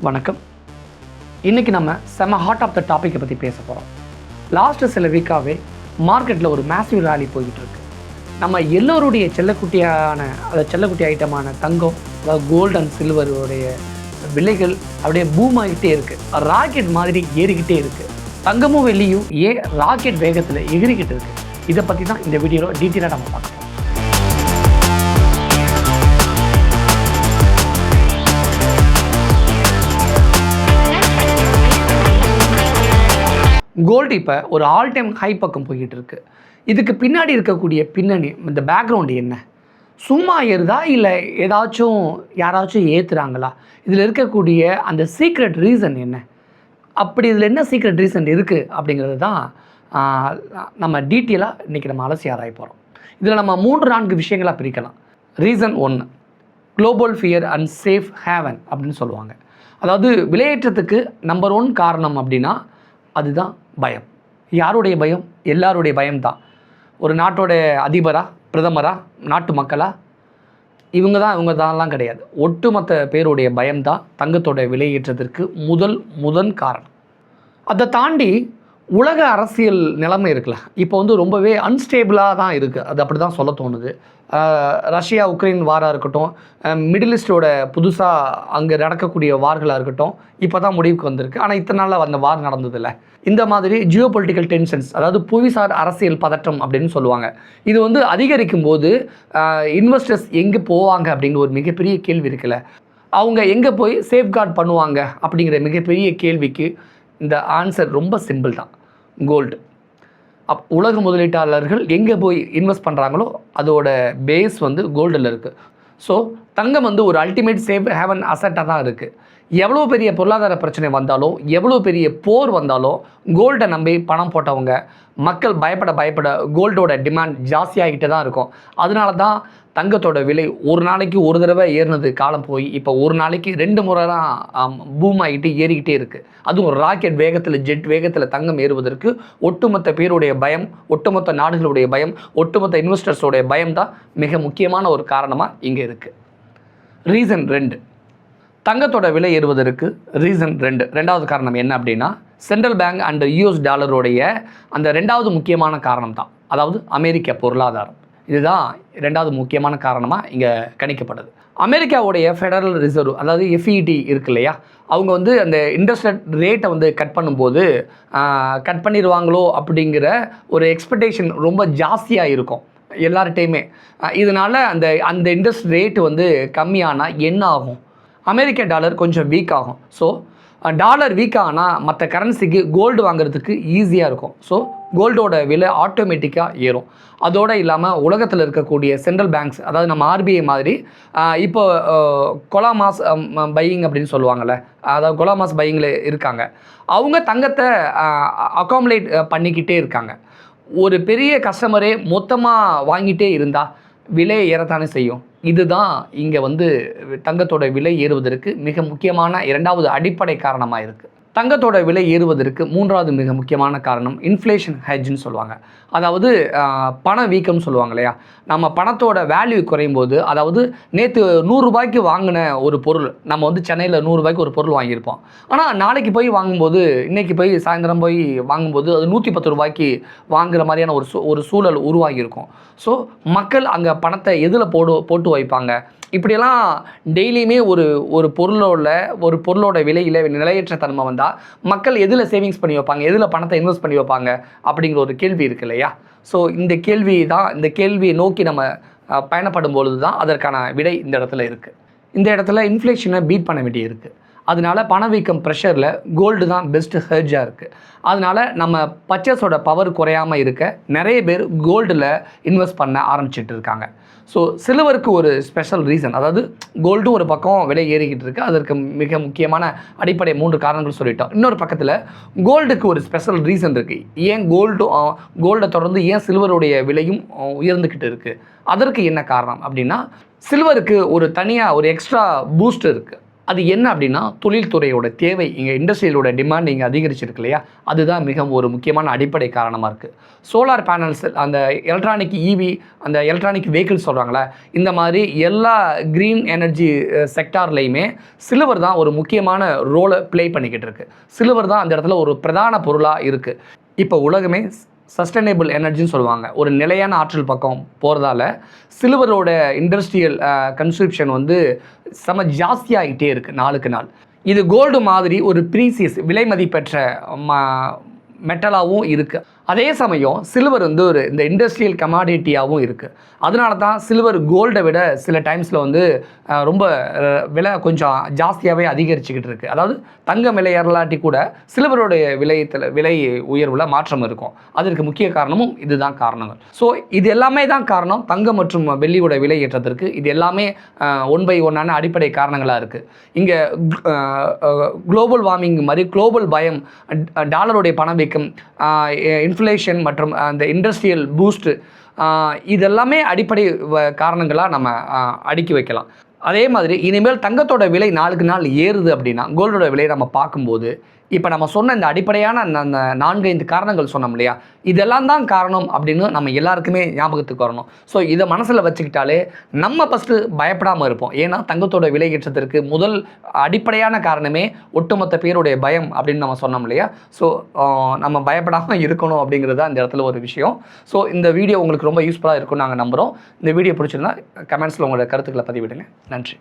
வணக்கம். இன்றைக்கி நம்ம செம ஹார்ட் ஆஃப் த டாப்பிக்கை பற்றி பேச போகிறோம் லாஸ்ட்டு சில வீக்காகவே மார்க்கெட்டில் ஒரு மேசிவ் ராலி போய்கிட்டு நம்ம எல்லோருடைய செல்லக்குட்டியான அந்த செல்லக்குட்டி ஐட்டமான தங்கம் அதாவது கோல்டு அண்ட் சில்வருடைய விலைகள் அப்படியே பூம் ஆகிட்டே இருக்குது ராக்கெட் மாதிரி ஏறிக்கிட்டே இருக்குது தங்கமும் வெள்ளியும் ஏ ராக்கெட் வேகத்தில் எகிரிக்கிட்டு இருக்குது இதை பற்றி தான் இந்த வீடியோவில் டீட்டெயிலாக நம்ம பார்க்கலாம் கோல்டு இப்போ ஒரு ஆல் டைம் ஹை பக்கம் போய்கிட்டு இருக்கு இதுக்கு பின்னாடி இருக்கக்கூடிய பின்னணி இந்த பேக்ரவுண்டு என்ன? சும்மா ஏறுதா? இல்லை ஏதாச்சும் யாராச்சும் ஏற்றுறாங்களா இதில் இருக்கக்கூடிய அந்த சீக்ரெட் ரீசன் என்ன? அப்படி இதில் என்ன சீக்ரெட் ரீசன் இருக்குது அப்படிங்கிறது தான் நம்ம டீட்டெயிலாக இன்றைக்கி நம்ம அலசி ஆராய போகிறோம் இதில் நம்ம மூன்று நான்கு விஷயங்களாக பிரிக்கலாம். ரீசன் ஒன்று global fear and safe haven அப்படின்னு சொல்லுவாங்க. அதாவது விலையேற்றத்துக்கு நம்பர் ஒன் காரணம் அப்படின்னா அதுதான் பயம். யாருடைய பயம்? எல்லாருடைய பயம்தான். ஒரு நாட்டோட அதிபராக பிரதமராக நாட்டு மக்களாக இவங்க தான் இவங்க தான்லாம் கிடையாது. ஒட்டுமொத்த பேருடைய பயம்தான் தங்கத்தோட விலையேற்றத்திற்கு முதல் முதன் காரணம். அதை தாண்டி உலக அரசியல் நிலைமை இருக்குல்ல. இப்போ வந்து ரொம்பவே அன்ஸ்டேபிளாக தான் இருக்குது அது அப்படி தான் சொல்ல தோணுது. ரஷ்யா உக்ரைன் வாராக இருக்கட்டும் மிடில் ஈஸ்டோட புதுசாக அங்கே நடக்கக்கூடிய வார்களாக இருக்கட்டும் இப்போ தான் முடிவுக்கு வந்திருக்கு. ஆனால் இத்தனை நாளில் அந்த வார் நடந்ததில்ல. இந்த மாதிரி ஜியோ பொலிட்டிக்கல் டென்ஷன்ஸ் அதாவது புவிசார் அரசியல் பதற்றம் அப்படின்னு சொல்லுவாங்க. இது வந்து அதிகரிக்கும் போது இன்வெஸ்டர்ஸ் எங்கே போவாங்க அப்படிங்கிற ஒரு மிகப்பெரிய கேள்வி இருக்குல்ல. அவங்க எங்கே போய் சேஃப்கார்ட் பண்ணுவாங்க அப்படிங்கிற மிகப்பெரிய கேள்விக்கு இந்த ஆன்சர் ரொம்ப சிம்பிள் தான். கோல்டு அப் உலக முதலீட்டாளர்கள் எங்கே போய் இன்வெஸ்ட் பண்ணுறாங்களோ அதோட பேஸ் வந்து கோல்டில் இருக்குது ஸோ தங்கம் வந்து ஒரு அல்டிமேட் சேவ் ஹேவன் அசட்டாக தான் இருக்குது எவ்வளோ பெரிய பொருளாதார பிரச்சனை வந்தாலும் எவ்வளோ பெரிய போர் வந்தாலும் கோல்டை நம்பி பணம் போட்டவங்க மக்கள் பயப்பட பயப்பட கோல்டோட டிமாண்ட் ஜாஸ்தியாகிட்டே தான் இருக்கும். அதனால தான் தங்கத்தோட விலை ஒரு நாளைக்கு ஒரு தடவை ஏறினது காலம் போய் இப்போ ஒரு நாளைக்கு ரெண்டு முறை தான் பூம் ஆகிட்டு ஏறிக்கிட்டே இருக்குது அதுவும் ராக்கெட் வேகத்தில் ஜெட் வேகத்தில் தங்கம் ஏறுவதற்கு ஒட்டுமொத்த பேருடைய பயம் ஒட்டுமொத்த நாடுகளுடைய பயம் ஒட்டுமொத்த இன்வெஸ்டர்ஸோடைய பயம் தான் மிக முக்கியமான ஒரு காரணமாக இங்கே இருக்குது ரீசன் ரெண்டு. தங்கத்தோட விலை ஏறுவதற்கு ரீசன் ரெண்டு. ரெண்டாவது காரணம் என்ன அப்படின்னா சென்ட்ரல் பேங்க் அண்ட் யூஎஸ் டாலருடைய அந்த ரெண்டாவது முக்கியமான காரணம் தான். அதாவது அமெரிக்க பொருளாதாரம். இதுதான் ரெண்டாவது முக்கியமான காரணமாக இங்கே கணிக்கப்படுது அமெரிக்காவுடைய ஃபெடரல் ரிசர்வ் அதாவது எஃப்இடி இருக்கு இல்லையா? அவங்க வந்து அந்த இன்ட்ரெஸ்ட் ரேட்டை வந்து கட் பண்ணும்போது கட் பண்ணிடுவாங்களோ அப்படிங்கிற ஒரு எக்ஸ்பெக்டேஷன் ரொம்ப ஜாஸ்தியாக இருக்கும் எல்லார்கிட்டையுமே. இதனால் அந்த அந்த இன்ட்ரெஸ்ட் ரேட்டு வந்து கம்மியானால் என்ன ஆகும்? அமெரிக்க டாலர் கொஞ்சம் வீக் ஆகும். ஸோ டாலர் வீக் ஆனால் மற்ற கரன்சிக்கு கோல்டு வாங்குறதுக்கு ஈஸியாக இருக்கும். ஸோ கோல்டோட விலை ஆட்டோமேட்டிக்காக ஏறும். அதோடு இல்லாமல் உலகத்தில் இருக்கக்கூடிய சென்ட்ரல் பேங்க்ஸ் அதாவது நம்ம ஆர்பிஐ மாதிரி இப்போ கொலாமாஸ் பையிங் அப்படின்னு சொல்லுவாங்கள்ல அதாவது கொலாமாஸ் பையிங்கில் இருக்காங்க. அவங்க தங்கத்தை அகாமலேட் பண்ணிக்கிட்டே இருக்காங்க. ஒரு பெரிய கஸ்டமரே மொத்தமாக வாங்கிட்டே இருந்தால் விலை ஏறத்தானே செய்யும். இதுதான் இங்கே வந்து தங்கத்தோட விலை ஏறுவதற்கு மிக முக்கியமான இரண்டாவது அடிப்படை காரணமாக இருக்குது தங்கத்தோட விலை ஏறுவதற்கு மூன்றாவது மிக முக்கியமான காரணம் இன்ஃப்ளேஷன் ஹெட்ஜ்னு சொல்லுவாங்க. அதாவது பண வீக்கம்னு சொல்லுவாங்க இல்லையா? நம்ம பணத்தோட வேல்யூ குறையும் போது அதாவது நேற்று நூறுரூபாய்க்கு வாங்கின ஒரு பொருள் நம்ம வந்து சென்னையில் நூறுரூபாய்க்கு ஒரு பொருள் வாங்கியிருப்போம். ஆனால் நாளைக்கு போய் வாங்கும்போது இன்றைக்கி போய் சாயந்தரம் போய் வாங்கும்போது அது நூற்றி பத்து ரூபாய்க்கு வாங்குற மாதிரியான ஒரு சூ ஒரு சூழல் உருவாகியிருக்கும். ஸோ மக்கள் அங்கே பணத்தை எதில் போடு போட்டு வைப்பாங்க? இப்படியெல்லாம் டெய்லியுமே ஒரு ஒரு பொருளோட ஒரு பொருளோட விலையில் நிலையற்ற தன்மை வந்தால் மக்கள் எதில் சேவிங்ஸ் பண்ணி வைப்பாங்க? எதில் பணத்தை இன்வெஸ்ட் பண்ணி வைப்பாங்க? அப்படிங்கிற ஒரு கேள்வி இருக்கு இல்லையா? ஸோ இந்த கேள்வி தான் இந்த கேள்வியை நோக்கி நம்ம பயணப்படும் பொழுது தான் அதற்கான விடை இந்த இடத்துல இருக்குது இந்த இடத்துல இன்ஃப்ளேஷனை பீட் பண்ண வேண்டியிருக்கு அதனால பணவீக்கம் ப்ரெஷரில் கோல்டு தான் பெஸ்ட்டு ஹெர்ஜாக இருக்குது அதனால் நம்ம பர்ச்சேஸோட பவர் குறையாமல் இருக்க நிறைய பேர் கோல்டில் இன்வெஸ்ட் பண்ண ஆரம்பிச்சிட்டு இருக்காங்க. ஸோ சில்வருக்கு ஒரு ஸ்பெஷல் ரீசன் அதாவது கோல்டும் ஒரு பக்கம் விலை ஏறிக்கிட்டு இருக்குது அதற்கு மிக முக்கியமான அடிப்படை மூன்று காரணங்கள் சொல்லிட்டோம். இன்னொரு பக்கத்தில் கோல்டுக்கு ஒரு ஸ்பெஷல் ரீசன் இருக்குது ஏன் கோல்டு கோல்டை தொடர்ந்து ஏன் சில்வருடைய விலையும் உயர்ந்துக்கிட்டு இருக்குது அதற்கு என்ன காரணம் அப்படின்னா சில்வருக்கு ஒரு தனியாக ஒரு எக்ஸ்ட்ரா பூஸ்ட் இருக்குது அது என்ன அப்படின்னா தொழில்துறையோட தேவை இங்கே இண்டஸ்ட்ரியலோட டிமாண்ட் இங்கே அதிகரிச்சிருக்கு இல்லையா? அதுதான் மிகவும் ஒரு முக்கியமான அடிப்படை காரணமாக இருக்குது சோலார் பேனல்ஸ் அந்த எலக்ட்ரானிக் ஈவி அந்த எலக்ட்ரானிக் வெஹிக்கிள்ஸ் சொல்கிறாங்களே இந்த மாதிரி எல்லா க்ரீன் எனர்ஜி செக்டார்லேயுமே சிலுவர் தான் ஒரு முக்கியமான ரோலை ப்ளே பண்ணிக்கிட்டு இருக்குது சிலுவர் தான் அந்த இடத்துல ஒரு பிரதான பொருளாக இருக்குது இப்போ உலகமே சஸ்டைனபிள் எனர்ஜின்னு சொல்லுவாங்க. ஒரு நிலையான ஆற்றல் பக்கம் போகிறதால சில்வரோட இண்டஸ்ட்ரியல் கன்ஸ்ட்ரிப்ஷன் வந்து செம ஜாஸ்தியாகிட்டே இருக்குது நாளுக்கு நாள். இது கோல்டு மாதிரி ஒரு ப்ரீசியஸ் விலை மதிப்பெற்ற ம மெட்டலாகவும் இருக்குது அதே சமயம் சில்வர் வந்து ஒரு இந்த இண்டஸ்ட்ரியல் கமாடிட்டியாகவும் இருக்குது அதனால தான் சில்வர் கோல்டை விட சில டைம்ஸில் வந்து ரொம்ப விலை கொஞ்சம் ஜாஸ்தியாகவே அதிகரிச்சுக்கிட்டு இருக்குது அதாவது தங்கம் விலை ஏறலாட்டி கூட சில்வருடைய விலையத்தில் விலை உயர்வில் மாற்றம் இருக்கும். அதற்கு முக்கிய காரணமும் இதுதான் காரணங்கள். ஸோ இது எல்லாமே தான் காரணம். தங்கம் மற்றும் வெள்ளியோட விலை ஏற்றத்திற்கு. இது எல்லாமே ஒன் பை ஒன்னான அடிப்படை காரணங்களாக இருக்குது இங்கே குளோபல் வார்மிங் மாதிரி குளோபல் பயம் டாலருடைய பணவீக்கம் இன்ஃப்ளேஷன் மற்றும் அந்த இண்டஸ்ட்ரியல் பூஸ்ட்டு இதெல்லாமே அடிப்படை காரணங்களாக நம்ம அடுக்கி வைக்கலாம். அதே மாதிரி இனிமேல் தங்கத்தோட விலை நாளுக்கு நாள் ஏறுது அப்படின்னா கோல்டோட விலையை நம்ம பார்க்கும்போது இப்போ நம்ம சொன்ன இந்த அடிப்படையான அந்த நான்கு ஐந்து காரணங்கள் சொன்னோம் இல்லையா? இதெல்லாம் தான் காரணம் அப்படின்னு நம்ம எல்லாருக்குமே ஞாபகத்துக்கு வரணும். ஸோ இதை மனசில் வச்சுக்கிட்டாலே நம்ம ஃபஸ்ட்டு பயப்படாமல் இருப்போம். ஏன்னா தங்கத்தோட விலை ஏற்றத்திற்கு முதல் அடிப்படையான காரணமே ஒட்டுமொத்த பேருடைய பயம் அப்படின்னு நம்ம சொன்னோம் இல்லையா? ஸோ நம்ம பயப்படாமல் இருக்கணும் அப்படிங்கிறது தான் இந்த இடத்துல ஒரு விஷயம். ஸோ இந்த வீடியோ உங்களுக்கு ரொம்ப யூஸ்ஃபுல்லாக இருக்கும்னு நாங்கள் நம்புகிறோம் இந்த வீடியோ பிடிச்சிருந்தா கமெண்ட்ஸில் உங்களோட கருத்துக்களை பதிவிடுங்க. நன்றி.